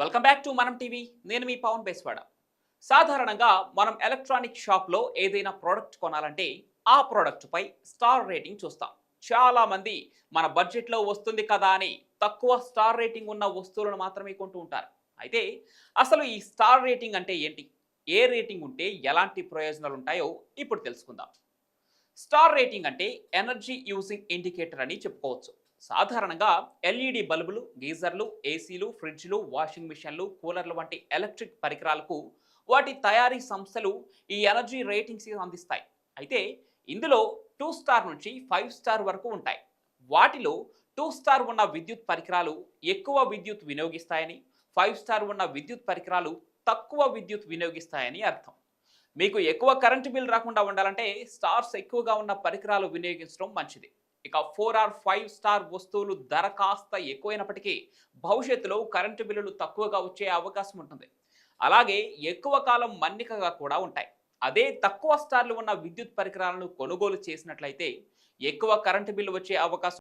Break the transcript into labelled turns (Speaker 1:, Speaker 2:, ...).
Speaker 1: Welcome back to మనం TV నేను మీ పవన్ బేస్వాడ. సాధారణంగా మనం ఎలక్ట్రానిక్ షాప్లో ఏదైనా ప్రోడక్ట్ కొనాలంటే ఆ ప్రోడక్ట్పై స్టార్ రేటింగ్ చూస్తాం. చాలామంది మన బడ్జెట్లో వస్తుంది కదా అని తక్కువ స్టార్ రేటింగ్ ఉన్న వస్తువులను మాత్రమే కొంటూ ఉంటారు. అయితే అసలు ఈ స్టార్ రేటింగ్ అంటే ఏంటి? ఏ రేటింగ్ ఉంటే ఎలాంటి ప్రయోజనాలు ఉంటాయో ఇప్పుడు తెలుసుకుందాం. స్టార్ రేటింగ్ అంటే ఎనర్జీ యూజింగ్ ఇండికేటర్ అని చెప్పుకోవచ్చు. సాధారణంగా ఎల్ఈడి బల్బులు గీజర్లు ఏసీలు ఫ్రిడ్జ్లు వాషింగ్ మిషన్లు కూలర్లు వంటి ఎలక్ట్రిక్ పరికరాలకు వాటి తయారీ సంస్థలు ఈ ఎనర్జీ రేటింగ్స్ అందిస్తాయి. అయితే ఇందులో టూ స్టార్ నుంచి ఫైవ్ స్టార్ వరకు ఉంటాయి. వాటిలో టూ స్టార్ ఉన్న విద్యుత్ పరికరాలు ఎక్కువ విద్యుత్ వినియోగిస్తాయని ఫైవ్ స్టార్ ఉన్న విద్యుత్ పరికరాలు తక్కువ విద్యుత్ వినియోగిస్తాయని అర్థం. మీకు ఎక్కువ కరెంటు బిల్ రాకుండా ఉండాలంటే స్టార్స్ ఎక్కువగా ఉన్న పరికరాలు వినియోగించడం మంచిది. ఇక ఫోర్ ఆర్ ఫైవ్ స్టార్ వస్తువులు ధర కాస్త ఎక్కువైనప్పటికీ భవిష్యత్తులో కరెంటు బిల్లులు తక్కువగా వచ్చే అవకాశం ఉంటుంది. అలాగే ఎక్కువ కాలం మన్నికగా కూడా ఉంటాయి. అదే తక్కువ స్టార్లు ఉన్న విద్యుత్ పరికరాలను కొనుగోలు చేసినట్లయితే ఎక్కువ కరెంటు బిల్లు వచ్చే అవకాశం